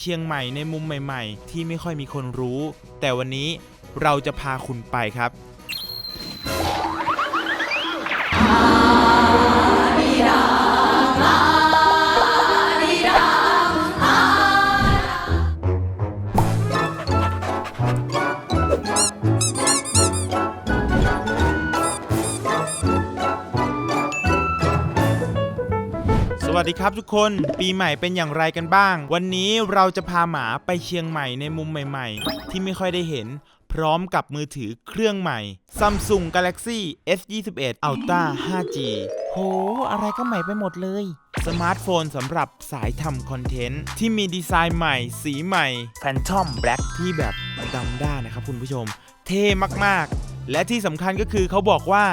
เชียงใหม่ในมุมใหม่ ๆ ที่ไม่ค่อยมีคนรู้ แต่วันนี้เราจะพาคุณไปครับ วัสดีครับทุกคนปีใหม่เป็นอย่างไรกันบ้าง วันนี้เราจะพาหมาไปเชียงใหม่ในมุมใหม่ๆ ที่ไม่ค่อยได้เห็น พร้อมกับมือถือเครื่องใหม่ Samsung Galaxy S21 Ultra 5G โห อะไรก็ใหม่ไปหมดเลย สมาร์ทโฟนสำหรับสายทำคอนเทนต์ ที่มีดีไซน์ใหม่ สีใหม่ Phantom Black ที่แบบดำด้านนะครับคุณผู้ชม เท่มากๆ และที่สำคัญก็คือเขาบอกว่า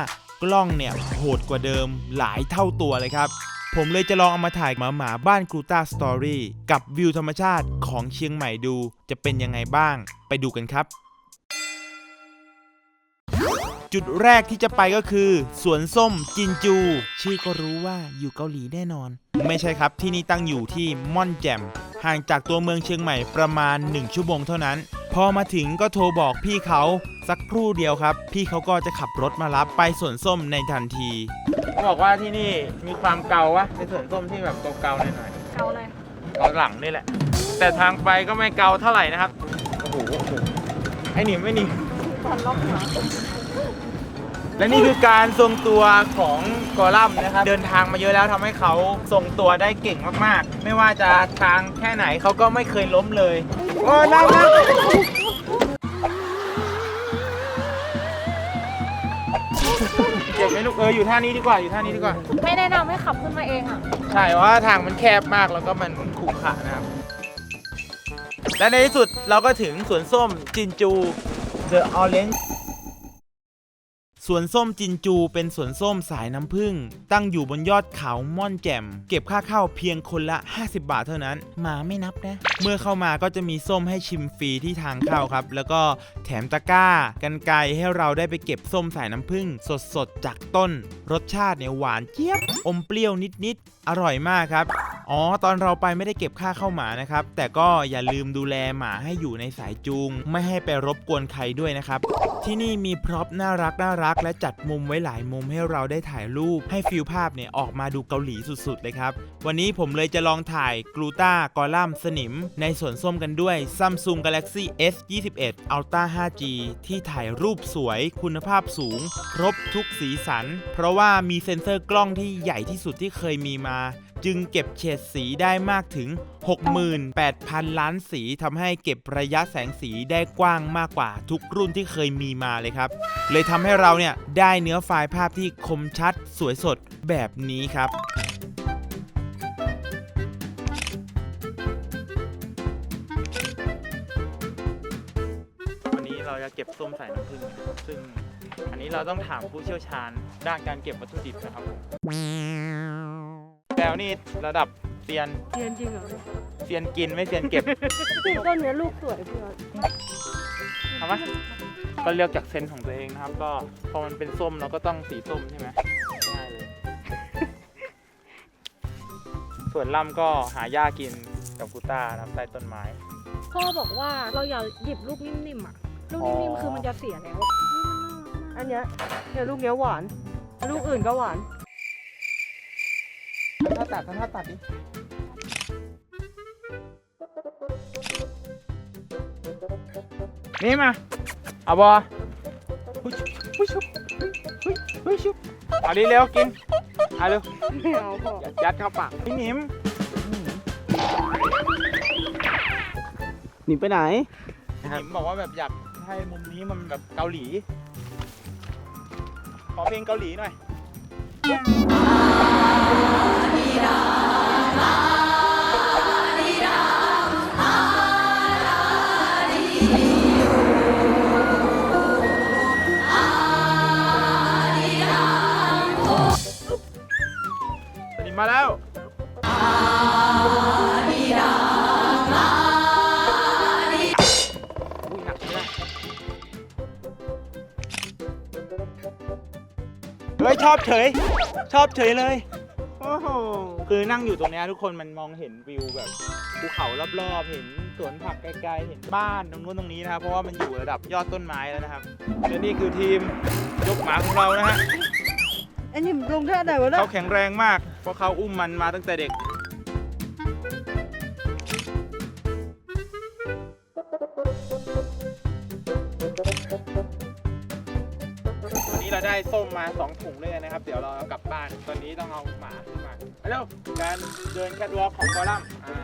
กล้องเนี่ยโหดกว่าเดิมหลายเท่าตัวเลยครับ ผมเลยจะลองเอามาถ่ายหมาหมาบ้านกรูตาสตอรี่กับวิวธรรมชาติของเชียงใหม่ดูจะเป็นยังไงบ้าง ไปดูกันครับ จุดแรกที่จะไปก็คือ สวนส้มจินจู ชื่อก็รู้ว่าอยู่เกาหลีแน่นอน ไม่ใช่ครับที่นี่ตั้งอยู่ที่ม่อนแจ่มห่างจากตัวเมืองเชียงใหม่ประมาณ 1 ชั่วโมงเท่านั้น พอมาถึงก็โทรบอกพี่เขาสักครู่เดียวครับ พี่เขาก็จะขับรถมารับไปสวนส้มในทันที เขาบอกว่าที่นี่มีความเก่าวะในสวนส้มที่แบบเก่าๆหน่อยเกาเลยๆเก่าหลังนี่แหละ แต่ทางไปก็ไม่เก่าเท่าไหร่นะครับโอ้โหโอ้โหไอ้หนิมไอ้หนิม ตอนล็อกหัวและนี่คือการทรงตัวของกอลัมน์นะครับ เดินทางมาเยอะแล้วทำให้เขาทรงตัวได้เก่งมากๆ ไม่ว่าจะทางแค่ไหนเขาก็ไม่เคยล้มเลยโอ้นั่งนั่ง ไหมลูกเอออยู่ท่านี้ดีกว่าอยู่ท่านี้ดีกว่า ไม่แนะนำให้ขับขึ้นมาเองอะ ใช่เพราะว่าทางมันแคบมากแล้วก็มันขรุขระนะครับ และในที่สุดเราก็ถึงสวนส้มจินจู The Orange สวนส้มจินจูเป็นสวนส้มสายน้ำผึ้งตั้งอยู่บนยอดเขาม่อนแจ่ม เก็บค่าเข้าเพียงคนละ 50 บาทเท่านั้นหมาไม่นับนะ เมื่อเข้ามาก็จะมีส้มให้ชิมฟรีที่ทางเข้าครับ แล้วก็แถมตะกร้า กันไกรให้เราได้ไปเก็บส้มสายน้ำผึ้งสดๆจากต้น รสชาติเนี่ยหวานเจี๊ยบ อมเปรี้ยวนิดๆอร่อยมากครับ อ๋อ ตอนเราไปไม่ได้เก็บค่าเข้าหมานะครับ แต่ก็อย่าลืมดูแลหมาให้อยู่ในสายจูง ไม่ให้ไปรบกวนใครด้วยนะครับ ที่นี่มีพร็อพน่ารักน่ารัก และจัดมุมไว้หลายมุมให้เราได้ถ่ายรูป ให้ฟิลภาพเนี่ยออกมาดูเกาหลีสุดๆเลยครับ วันนี้ผมเลยจะลองถ่ายกลูต้ากอลัมสนิม ในสวนส้มกันด้วย Samsung Galaxy S21 Ultra 5G ที่ถ่ายรูปสวยคุณภาพสูง ครบทุกสีสัน เพราะว่ามีเซ็นเซอร์กล้องที่ใหญ่ที่สุดที่เคยมีมา จึงเก็บเฉดสีได้มากถึง 68,000 ล้านสีทำให้เก็บระยะแสงสีได้กว้างมากกว่าทุกรุ่นที่เคยมีมาเลยครับ เลยทำให้เราเนี่ยได้เนื้อไฟล์ภาพที่คมชัดสวยสดแบบนี้ครับวันนี้เราจะเก็บส้มสายน้ำผึ้งครับซึ่งอันนี้เราต้องถามผู้เชี่ยวชาญด้านการเก็บวัตถุดิบนะครับ วนี่ระดับเซียนเรียนจริงเหรอเซียนกินไม่เซียนเก็บต้นเนี้ยลูกสวยเพื่อนทำไหมก็เลือกจากเซนส์ของตัวเองนะครับ ก็พอมันเป็นส้มเราก็ต้องสีส้มใช่ไหมง่ายเลย ส่วนล่ำก็หาหญ้ากินกับกูต้านะครับใต้ต้นไม้ พ่อบอกว่าเราอย่าหยิบลูกนิ่มๆอะ ลูกนิ่มๆคือมันจะเสียแล้ว อันเนี้ยเนี่ยลูกเนี้ยหวาน ลูกอื่นก็หวาน ถ้าตัดถ้าตัดดินี่มาเอาบอหุ้ยชุบหุ้ยชุบหุ้ยหุ้ยชุบเอาดิเร็วกินเอาเร็วไม่เอาพ่อยัดยัดเข้าปากพี่หนิมหนีไปไหนหนิมบอกว่าแบบอยากให้มุมนี้มันแบบเกาหลี ขอเพลงเกาหลีหน่อย ชอบเฉย ชอบเฉยเลย โอ้โห คือนั่งอยู่ตรงเนี้ยทุกคนมันมองเห็นวิวแบบภูเขารอบๆ เห็นสวนผักไกลๆ เห็นบ้านตรงนู้นตรงนี้นะครับ เพราะว่ามันอยู่ระดับยอดต้นไม้แล้วนะครับ และนี่คือทีมยกหมาของเรานะฮะไอ้นี่มันลงท่าไหนวะเนี่ยเขาแข็งแรงมาก เพราะเขาอุ้มมันมาตั้งแต่เด็ก ส้มมา 2 ถุงเลยนะครับ เดี๋ยวเราเอากลับบ้าน ตอนนี้ต้องเอาหมาขึ้นมาเร็วการเดินแคทวอล์กของคอลัมน์อ่า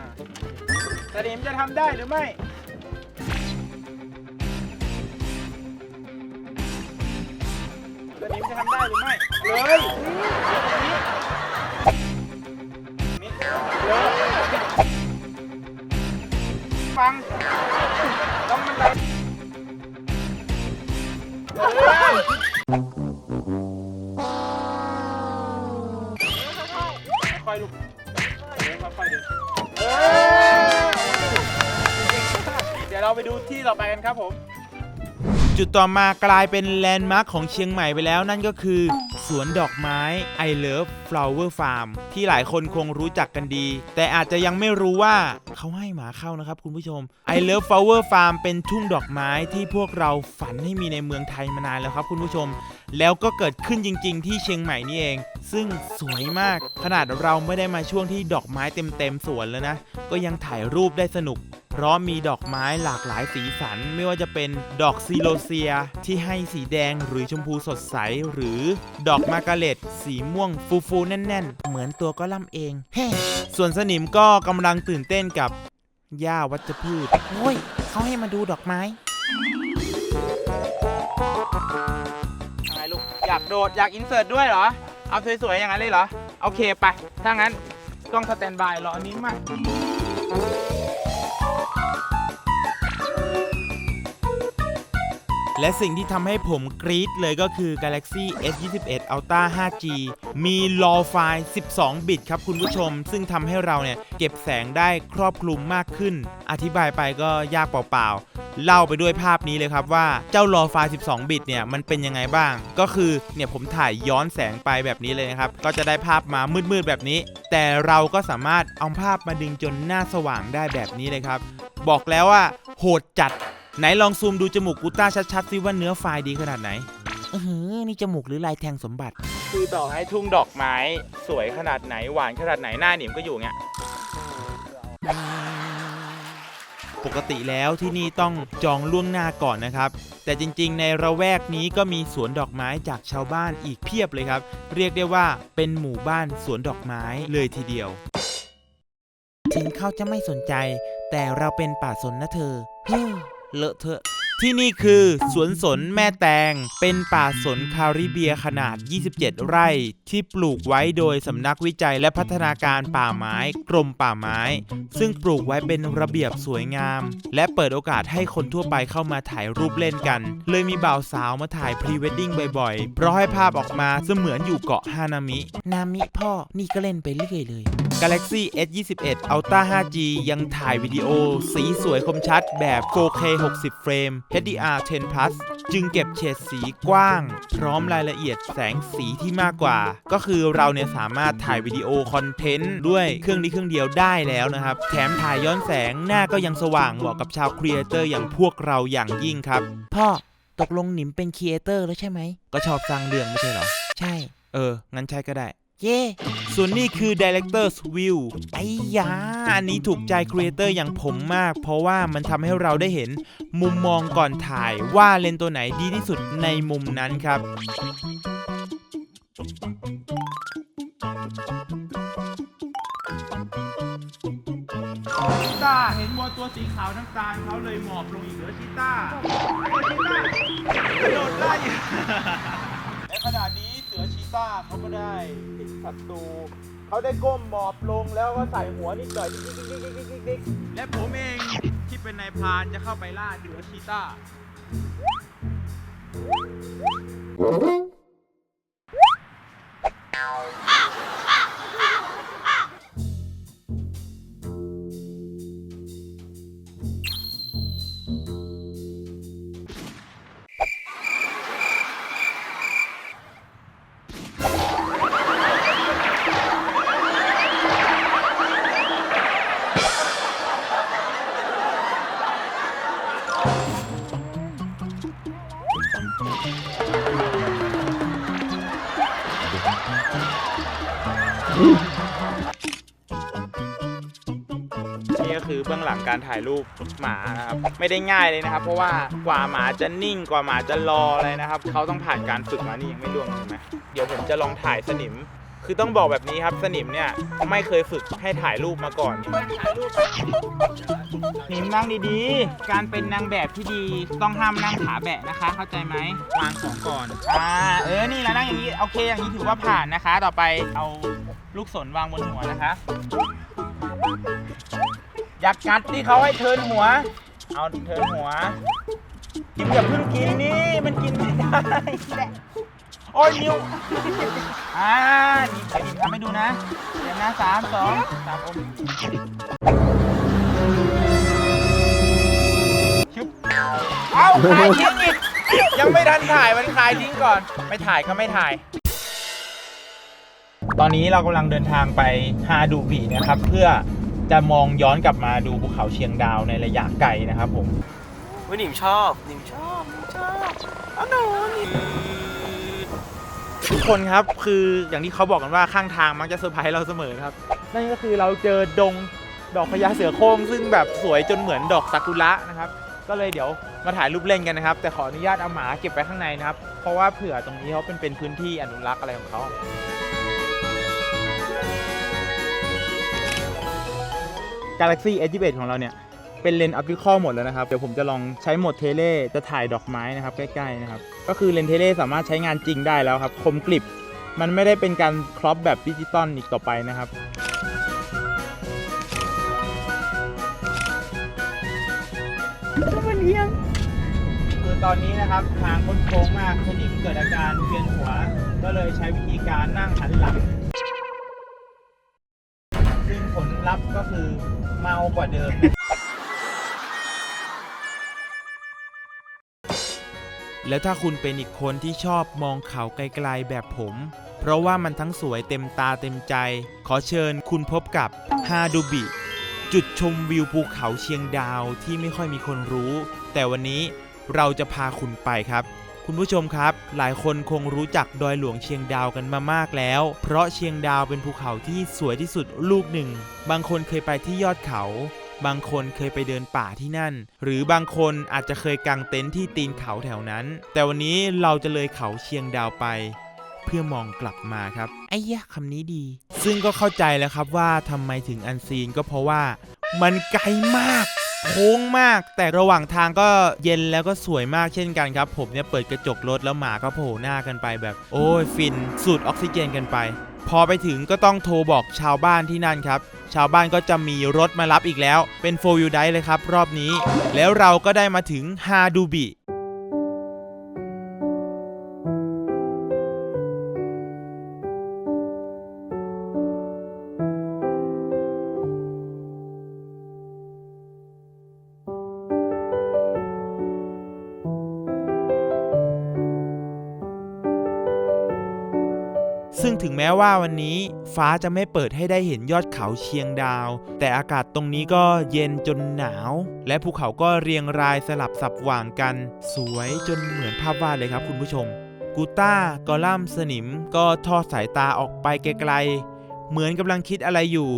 สนิมจะทำได้หรือไม่สนิมจะทำได้หรือไม่ เลยนี่เลยฟังต้องมันเลย ดูที่ต่อไปกันครับผม จุดต่อมากลายเป็นแลนด์มาร์คของเชียงใหม่ไปแล้วนั่นก็คือ สวนดอกไม้ I Love Flower Farm ที่หลายคนคงรู้จักกันดี แต่อาจจะยังไม่รู้ว่าเขาให้หมาเข้านะครับคุณผู้ชม I Love Flower Farm เป็นทุ่งดอกไม้ที่พวกเราฝันให้มีในเมืองไทยมานานแล้วครับคุณผู้ชม แล้วก็เกิดขึ้นจริง ๆ ที่เชียงใหม่นี่เอง ซึ่งสวยมาก ขนาดเราไม่ได้มาช่วงที่ดอกไม้เต็มๆสวนแล้วนะ ก็ยังถ่ายรูปได้สนุก เพราะมีดอกไม้หลากหลายสีสัน ไม่ว่าจะเป็นดอกซีโลเซียที่ให้สีแดงหรือชมพูสดใส หรือดอกมาการเล็ตสีม่วงฟูฟูๆแน่น ๆ เหมือนตัวก็ล่ำเองเฮ้ส่วนสนิมก็กำลังตื่นเต้นกับหญ้าวัชพืชโอ้ยเขาให้มาดูดอกไม้ไงลูกอยากโดดอยากอินเสิร์ตด้วยเหรอ เอาสวยๆอย่างนั้นเลยเหรอ โอเคไป ถ้างั้น ต้องสแตนบายรออันนี้มาก และสิ่งที่ทำให้ผมกรี๊ดเลยก็คือ Galaxy S21 Ultra 5G มี RAW ไฟล์ 12 บิตครับคุณผู้ชม ซึ่งทำให้เราเนี่ยเก็บแสงได้ครอบคลุมมากขึ้น อธิบายไปก็ยากเปล่าๆ เล่าไปด้วยภาพนี้เลยครับว่าเจ้า RAW ไฟล์ 12 บิตเนี่ยมันเป็นยังไงบ้าง ก็คือเนี่ยผมถ่ายย้อนแสงไปแบบนี้เลยนะครับ ก็จะได้ภาพมามืดๆแบบนี้ แต่เราก็สามารถเอาภาพมาดึงจนหน้าสว่างได้แบบนี้เลยครับ บอกแล้วว่าโหดจัด ไหนลองซูมดูจมูกกูต้าชัดๆสิว่าเนื้อไฟล์ดีขนาดไหนเออนี่จมูกหรือลายแทงสมบัติ คือต่อให้ทุ่งดอกไม้สวยขนาดไหนหวานขนาดไหนหน้าหนิมก็อยู่เงี้ย ปกติแล้วที่นี่ต้องจองล่วงหน้าก่อนนะครับ แต่จริงๆ ในระแวกนี้ก็มีสวนดอกไม้จากชาวบ้านอีกเพียบเลยครับ เรียกได้ว่าเป็นหมู่บ้านสวนดอกไม้เลยทีเดียว ถึงเขาจะไม่สนใจ แต่เราเป็นป่าสนนะเธอเฮ้อ เลอะเทอะ ที่นี่คือสวนสนแม่แตง เป็นป่าสนคาริเบียขนาด 27 ไร่ ที่ปลูกไว้โดยสำนักวิจัยและพัฒนาการป่าไม้กรมป่าไม้ ซึ่งปลูกไว้เป็นระเบียบสวยงาม และเปิดโอกาสให้คนทั่วไปเข้ามาถ่ายรูปเล่นกัน เลยมีบ่าวสาวมาถ่ายพรีเวดดิ้งบ่อยๆ เพราะให้ภาพออกมาเสมือนอยู่เกาะฮานามิ นามิพ่อนี่ก็เล่นไปเรื่อยเลย Galaxy S21 Ultra 5G ยังถ่ายวิดีโอ สีสวยคมชัดแบบ 4K 60 เฟรม HDR 10 Plus จึงเก็บเฉดสีกว้าง พร้อมรายละเอียดแสงสีที่มากกว่า ก็คือเราเนี่ยสามารถถ่ายวิดีโอคอนเทนต์ด้วยเครื่องนี้เครื่องเดียวได้แล้วนะครับ แถมถ่ายย้อนแสงหน้าก็ยังสว่างเหมาะกับชาวครีเอเตอร์อย่างพวกเราอย่างยิ่งครับ พ่อตกลงหนิมเป็นครีเอเตอร์แล้วใช่ไหม ก็ชอบสร้างเรื่องไม่ใช่เหรอ ใช่ เออ งั้นใช่ก็ได้ เย่ส่วนนี้คือ Director's View ไอ้ยา อันนี้ถูกใจครีเอเตอร์อย่างผมมาก เพราะว่ามันทำให้เราได้เห็นมุมมองก่อนถ่ายว่าเลนส์ตัวไหนดีที่สุดในมุมนั้นครับ ชิต้าเห็นวัวตัวสีขาวน้ำตาลเขาเลยหมอบลงอีกเหรอชิต้าชิต้ากระโดดไล่ในขณะนี้ เสือชีต้าเขาก็ได้ติดศัตรูเขาได้ก้มหมอบลงแล้วก็ใส่หัวนิดหน่อยดิ๊กดิ๊กดิ๊กดิ๊กดิ๊กดิ๊กและผมเองที่เป็นนายพรานจะเข้าไปล่าเสือชีต้า การถ่ายรูปหมานะครับไม่ได้ง่ายเลยนะครับ เพราะว่ากว่าหมาจะนิ่งกว่าหมาจะรออะไรนะครับเขาต้องผ่านการฝึกมานี่ยังไม่ล่วงเห็นไหมเดี๋ยวผมจะลองถ่ายสนิม คือต้องบอกแบบนี้ครับสนิมเนี่ยไม่เคยฝึกให้ถ่ายรูปมาก่อนสนิมนั่งดีๆ การเป็นนางแบบที่ดีต้องห้ามนั่งขาแบะนะคะ เข้าใจไหมวางของก่อนอ่าเออนี่แล้วนั่งอย่างนี้โอเคอย่างนี้ถือว่าผ่านนะคะ ต่อไปเอาลูกศรวางบนหัวนะคะ อยากกัดที่เขาให้เทินหัว เอาเทินหัวกินอย่าเพิ่งกินนี่มันกินไม่ได้โอ้ยนิ้วอ่านี่เดี๋ยวดิทำให้ดูนะเดี๋ยวนะสามสองสามอมชึบเอาขายทิ้งอีกยังไม่ทันถ่ายมันขายทิ้งก่อน ไม่ถ่ายก็ไม่ถ่าย ตอนนี้เรากำลังเดินทางไปฮาดูบีนะครับ เพื่อ จะมองย้อนกลับมาดูภูเขาเชียงดาวในระยะไกลนะครับผมวิหนิมชอบหนิมชอบหนิมชอบอ๋อหนูหนิมทุกคนครับคืออย่างที่เขาบอกกันว่าข้างทางมักจะเซอร์ไพรส์เราเสมอครับ นั่นก็คือเราเจอดงดอกพญาเสือโคร่งซึ่งแบบสวยจนเหมือนดอกซากุระนะครับ ก็เลยเดี๋ยวมาถ่ายรูปเล่นกันนะครับ แต่ขออนุญาตเอาหมาเก็บไว้ข้างในนะครับ เพราะว่าเผื่อตรงนี้เขาเป็นเป็นพื้นที่อนุรักษ์อะไรของเขา Galaxy S21 ของเราเนี่ย เป็นเลนส์อ p ติคอลหมดแล้วนะครับ เดี๋ยวผมจะลองใช้โหมดเทเลจะถ่ายดอกไม้นะครับ ใกล้ๆนะครับ ก็คือเลนส์เทเลสามารถใช้งานจริงได้แล้วครับ คมกริบ มันไม่ได้เป็นการครอปแบบดิจิตอลอีกต่อไปนะครับมันเอียงคือตอนนี้นะครับทางคดโค้งมากสนิมเกิดอาการเวียนหัว ก็เลยใช้วิธีการนั่งหันหลังซึ่งับก็คือเมากว่าเดิม แล้วถ้าคุณเป็นอีกคนที่ชอบมองเขาไกลๆแบบผม เพราะว่ามันทั้งสวยเต็มตาเต็มใจ ขอเชิญคุณพบกับฮาดูบิจุดชมวิวภูเขาเชียงดาวที่ไม่ค่อยมีคนรู้ แต่วันนี้เราจะพาคุณไปครับ คุณผู้ชมครับ หลายคนคงรู้จักดอยหลวงเชียงดาวกันมามากแล้ว เพราะเชียงดาวเป็นภูเขาที่สวยที่สุดลูกหนึ่ง บางคนเคยไปที่ยอดเขา บางคนเคยไปเดินป่าที่นั่น หรือบางคนอาจจะเคยกางเต็นท์ที่ตีนเขาแถวนั้น แต่วันนี้เราจะเลยเขาเชียงดาวไป เพื่อมองกลับมาครับ ไอ้ยะคำนี้ดี ซึ่งก็เข้าใจแล้วครับว่าทำไมถึงอันซีนก็เพราะว่า มันไกลมาก โค้งมาก แต่ระหว่างทางก็เย็นแล้วก็สวยมากเช่นกันครับ ผมเนี่ยเปิดกระจกรถแล้วหมาก็โผล่หน้ากันไปแบบ โอ้ยฟินสูดออกซิเจนกันไป พอไปถึงก็ต้องโทรบอกชาวบ้านที่นั่นครับ ชาวบ้านก็จะมีรถมารับอีกแล้ว เป็นโฟยูไดเลยครับ รอบนี้ แล้วเราก็ได้มาถึงฮาดูบิ ม้ว่าวันนี้ฟ้าจะไม่เปิดให้ได้เห็นยอดเขาเชียงดาว แต่อากาศตรงนี้ก็เย็นจนหนาว และภูเขาก็เรียงรายสลับสับหว่างกัน สวยจนเหมือนภาพวาดเลยครับคุณผู้ชม กูต้ากอลัมสนิมก็ทอดสายตาออกไปไกลๆ เหมือนกำลังคิดอะไรอยู่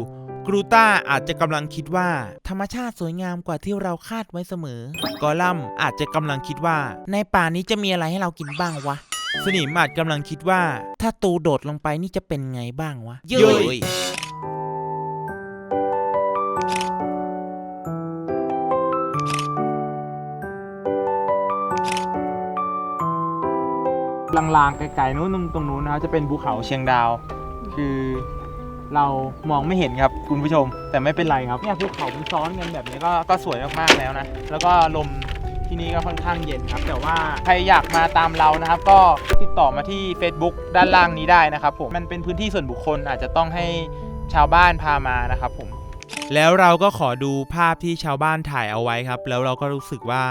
กรูต้าอาจจะกำลังคิดว่า ธรรมชาติสวยงามกว่าที่เราคาดไว้เสมอ กอลัมอาจจะกำลังคิดว่า ในป่านี้จะมีอะไรให้เรากินบ้างวะ สนิมอาจกำลังคิดว่า ถ้าตูโดดลงไปนี่จะเป็นไงบ้างวะเย้ยลางๆไกลๆนู้นตรงนู้นนะครับจะเป็นภูเขาเชียงดาว คือเรามองไม่เห็นครับคุณผู้ชม แต่ไม่เป็นไรครับเนี่ยภูเขามันซ้อนกันแบบนี้ก็ก็สวยมากๆแล้วนะ แล้วก็ลม ที่นี่ก็ค่อนข้างเย็นครับ แต่ว่าใครอยากมาตามเรานะครับ ก็ติดต่อมาที่ Facebook ด้านล่างนี้ได้นะครับผมมันเป็นพื้นที่ส่วนบุคคลอาจจะต้องให้ชาวบ้านพามานะครับผมแล้วเราก็ขอดูภาพที่ชาวบ้านถ่ายเอาไว้ครับ แล้วเราก็รู้สึกว่า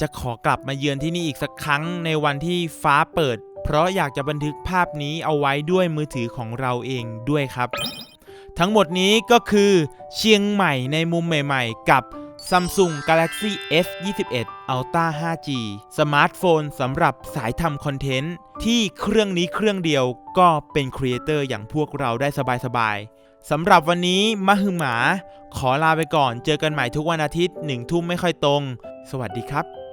จะขอกลับมาเยือนที่นี่อีกสักครั้งในวันที่ฟ้าเปิด เพราะอยากจะบันทึกภาพนี้เอาไว้ด้วยมือถือของเราเองด้วยครับ ทั้งหมดนี้ก็คือเชียงใหม่ในมุมใหม่ ๆ กับ Samsung Galaxy S 21 Ultra 5G สมาร์ทโฟนสำหรับสายทำคอนเทนต์ ที่เครื่องนี้เครื่องเดียวก็เป็นครีเอเตอร์อย่างพวกเราได้สบายๆสำหรับวันนี้มะฮือหมา ขอลาไปก่อน เจอกันใหม่ทุกวันอาทิตย์หนึ่งทุ่มไม่ค่อยตรง สวัสดีครับ